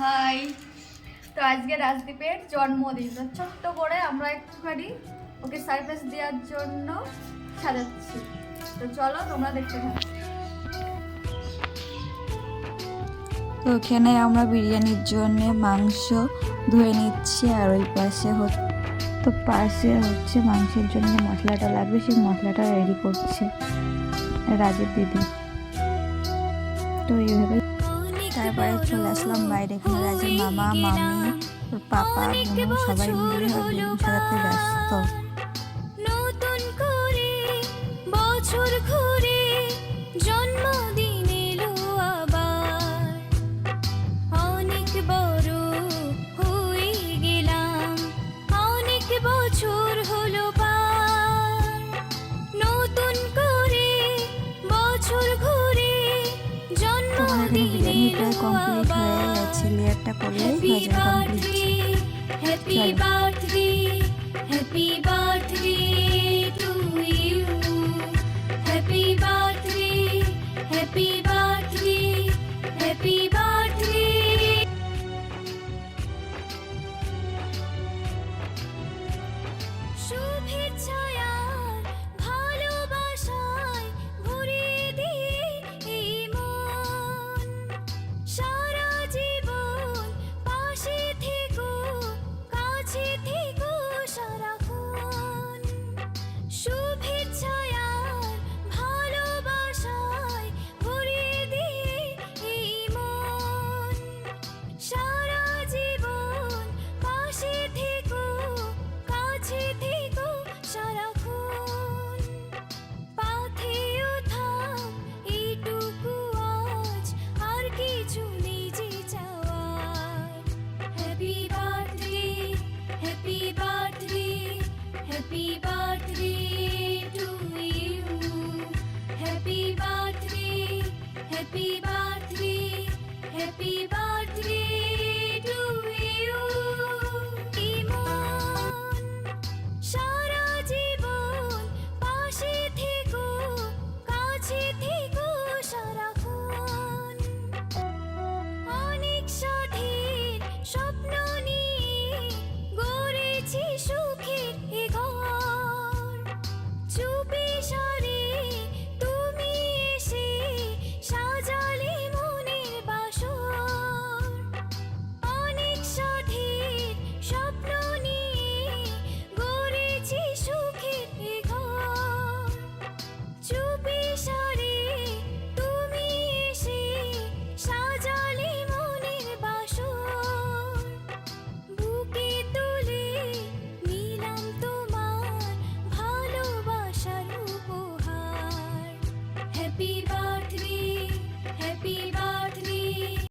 High. তো আজকে রাজদীপের জন্মদিন। তো ছোট্ট করে আমরা একটুখানি ওকে সারপ্রাইজ দেওয়ার জন্য সাজাচ্ছি। তো চলো তোমরা দেখতে থাকো। তো এখানে আমরা বিরিয়ানির জন্য মাংস ধুয়ে নিচ্ছি আর ওই পাশে তো পাশে হচ্ছে মাংসের জন্য মশলাটা লাগবে সেই মশলাটা রেডি করছে রাজের দিদি। তো এইভাবে তারপরে চলে আসলাম বাইরে এখানে রাজের মামা, মামি পাপা বোন সবাই মিলে সাজাতে ব্যস্ত। নতুন করে বছর এখানে বিরিয়ানি প্রায় কমপ্লিট হয়ে গেছে লেয়ারটা হয়ে যাবে কমপ্লিট চলো। Birthday to you happy birthday happy birthday happy birthday to you Emon, সারা জীবন পাশে থেকো, কাছে থেকো সারাক্ষণ। অনেক সাথীর স্বপ্ন happy birthday.